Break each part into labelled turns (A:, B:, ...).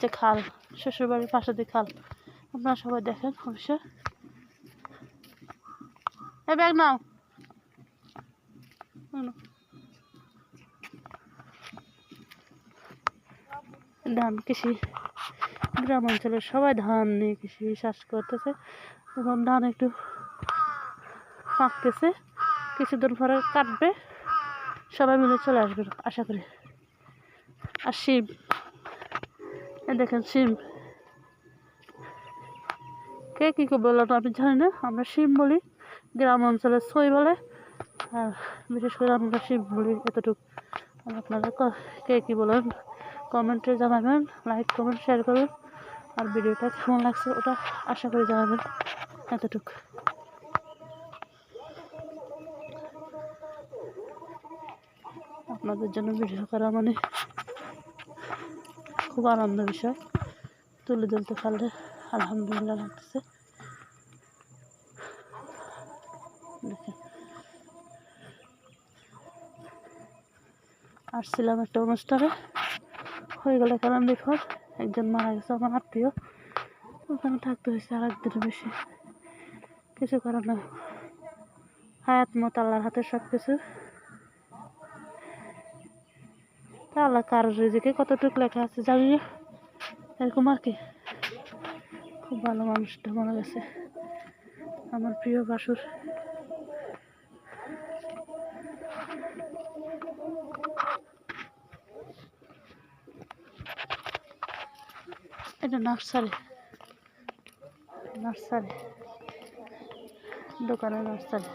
A: যে খাল, শ্বশুরবাড়ির পাশে দিয়ে খাল। আপনারা সবাই দেখেন অবশ্যই ব্যাগ নাও। ধান কৃষি। গ্রাম অঞ্চলের সবাই ধান নিয়ে কৃষি চাষ করতেছে। এখন ধান একটু পাকতেছে। কিছুদিন পরে কাটবে। সবাই মিলে চলে আসবে, আশা করি। আর শিব দেখেন, শিম। কে কী করে তো, আমি জানি না, আমরা শিম বলি, গ্রাম অঞ্চলে সই বলে, আর বিশেষ করে আমরা শিম বলি এতটুকু। আপনারা কে কী বলেন, কমেন্টে জানাবেন, লাইক, কমেন্ট, শেয়ার করুন, আর ভিডিওটা কেমন লাগছে ওটা আশা করি জানাবেন এতটুকু। আপনাদের জন্য ভিডিও করা মানে খুব আনন্দ বিষয়। তুলে তুলতে পারলে আলহামদুলিল্লাহ লাগতেছে। আসছিলাম একটা অনুষ্ঠানে। হয়ে গেল কারণ বিপদ একজন মারা গেছে, আমার আত্মীয়। ওখানে থাকতে হয়েছে আর একদিনের বেশি। কিছু করার না হায়াত মত আল্লাহর হাতে সব কিছু তা আল্লাহ কার রিজিকে কতটুকু লেখা আছে, জানি না। এরকম আর কি। খুব ভালো মানুষটা মনে গেছে। আমার প্রিয় বাসুর। এটা নার্সারি। নার্সারি। দোকানে নার্সারি।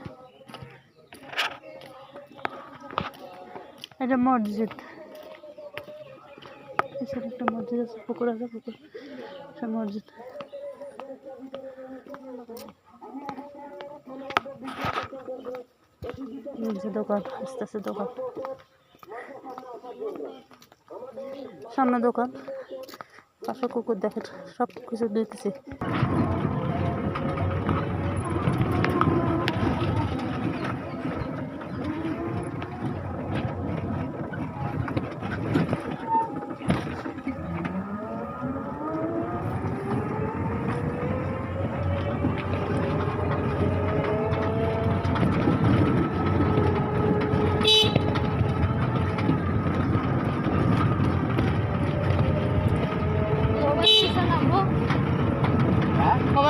A: এটা মসজিদ। এখানে একটা মসজিদ আছে, পুকুর আছে, পুকুর। সে মসজিদ। দোকান আস্তে আস্তে দোকান। সামনে দোকান। পাশে কুকুর দেখেন, সব কিছু দিতেছি।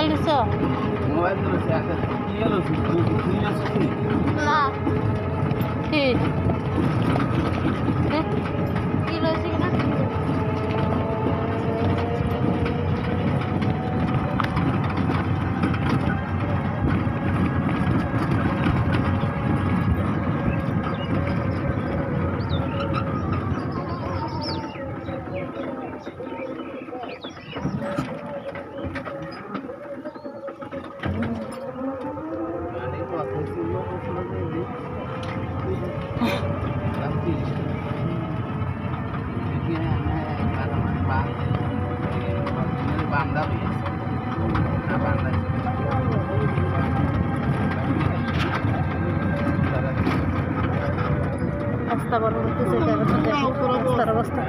A: মোবাইল দিছ
B: মোবাইল একটা কি হলো?
A: না। কি রাস্তা বড় হতেছে রাস্তার অবস্থা।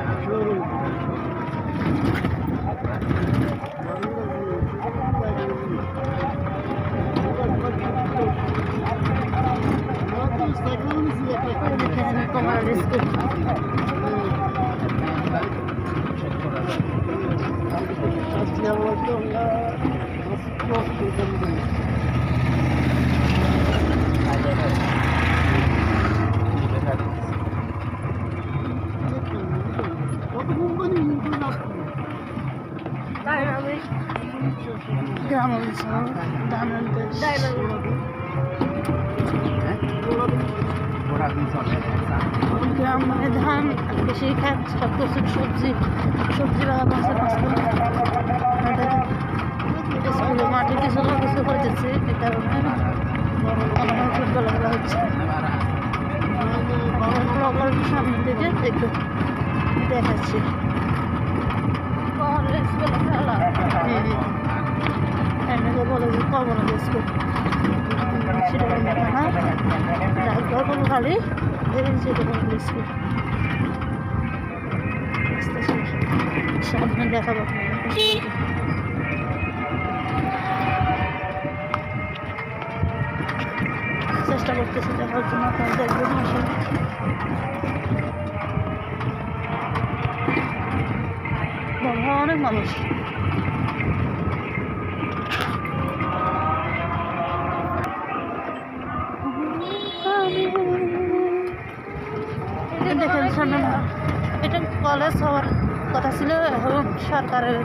A: দেখেন কমার স্কুল
B: Nah,
A: গ্রাম অঞ্চল ধানের দেশ
B: গোড়া দিন চলে
A: গ্রাম মানে ধান বেশি খায় সব কিছু সবজি সবজি বাগান আছে স্কুলে মাঠে কিছু না কিছু করতেছে এ কারণে ফুটবল খেলা হচ্ছে সামনে থেকে একটু দেখাচ্ছি এনেকে বলে যে কমন স্কুল সেটা দেখা না গল্প খালি সেটা স্কুল সামনে দেখাবো চেষ্টা করতেছি দেখার জন্য আপনারা দেখবেন অনেক মানুষ। কলেজ হওয়ার কথা ছিল এখন সরকারের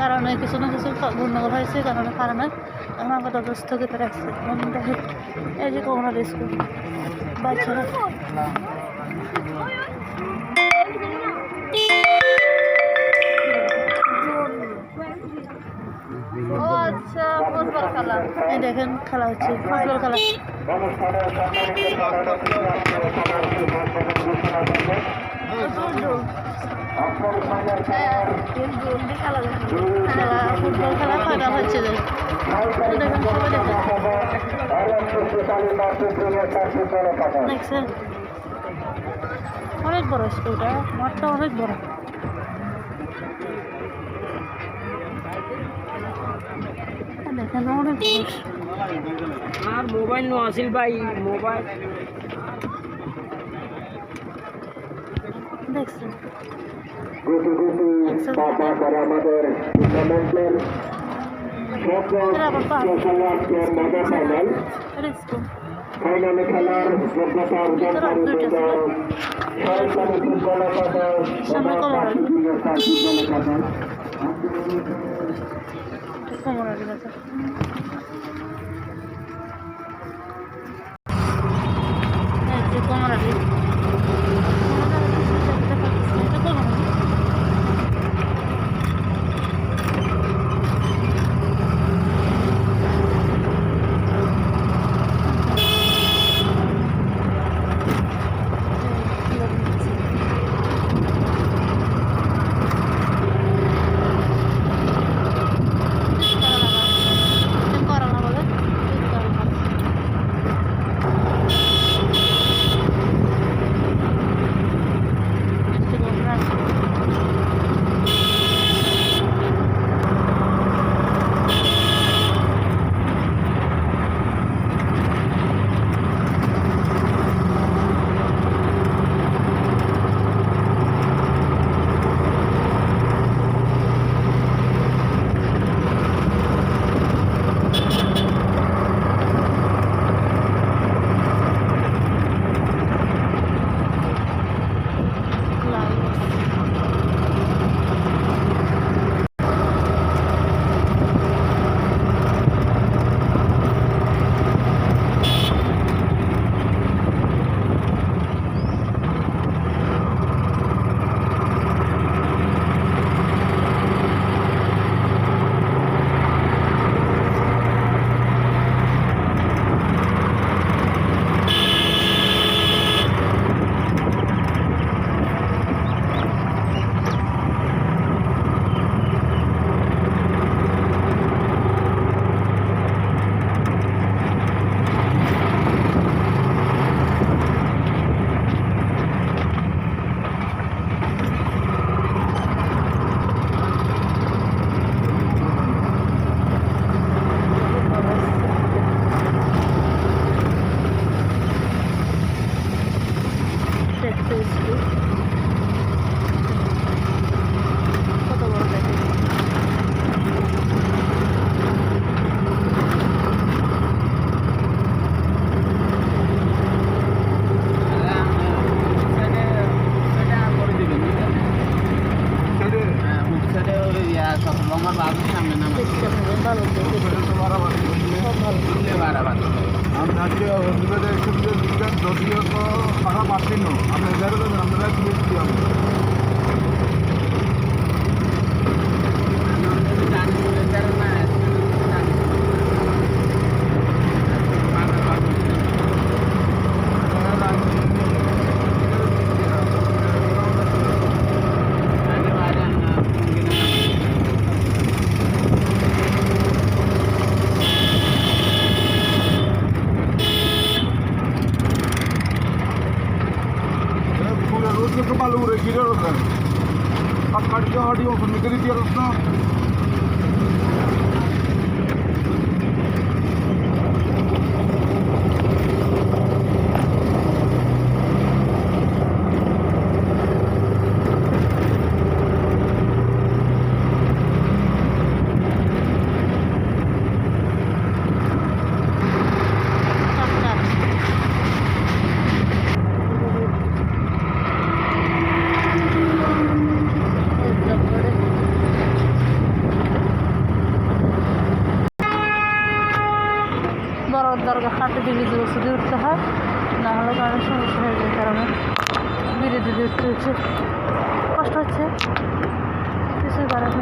A: কারণে কিছু না কিছু গণ্ডগোল হয়েছে কারণে কারণে এখন আপাতত স্থগিত রাখছে। এই যে কমনার স্কুল বাচ্চারা
C: আচ্ছা
A: এই দেখেন খেলা হচ্ছে ফুটবল খেলা। খেলা ফুটবল খেলা হচ্ছে অনেক বড় স্কুলটা মাঠটা অনেক বড় অনেক
B: আর মোবাইল নো আসিল ভাই মোবাইল
A: দেখছেন
D: আমাদের টুর্নামেন্টের
A: এটা আবার পাহাড়
D: ফাইনাল
A: স্কুল
D: ফাইনালে খেলার যোগ্যতা অর্জন করে
B: আমরা আজকে হসপিটালে এসে বিজ্ঞান যদিও তো খারাপ আসেনি আমরা Security
A: Arrestado. বড় দরগা হাতে যে ওষুধে উঠতে হয় না হলে অনেক সমস্যা হয়ে যায়, কারণে বিড়ি দিলে উঠতে হচ্ছে কষ্ট হচ্ছে। কিছুই করার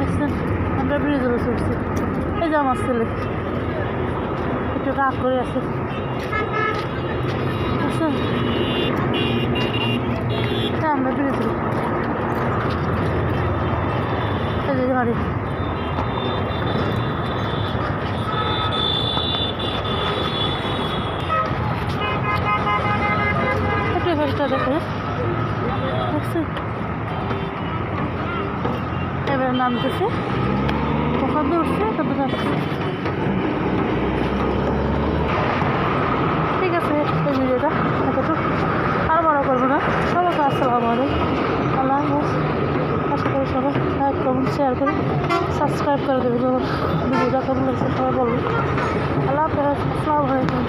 A: দেখেন আমরা ব্রিজে বসে উঠছি এই যে আমার ছেলে। একটু রাগ করে আছে। হ্যাঁ আমরা ব্রিজে এই যে গাড়ি একটু এখানটা দেখে দেখছেন এবার নামতেছে। দিয়ে উঠছে এখান নামছে ঠিক আছে, এই ভিডিওটা এতটুকু। আর বড় করব না। সবাইকে আসসালামু আলাইকুম। আল্লাহ হাফেজ। আশা করি সবাই লাইক, কমেন্ট, শেয়ার করে সাবস্ক্রাইব করে দেবেন। ভিডিওটা কেমন লাগছে সবাই বলবেন। আল্লাহ হাফেজ। আসসালামু আলাইকুম।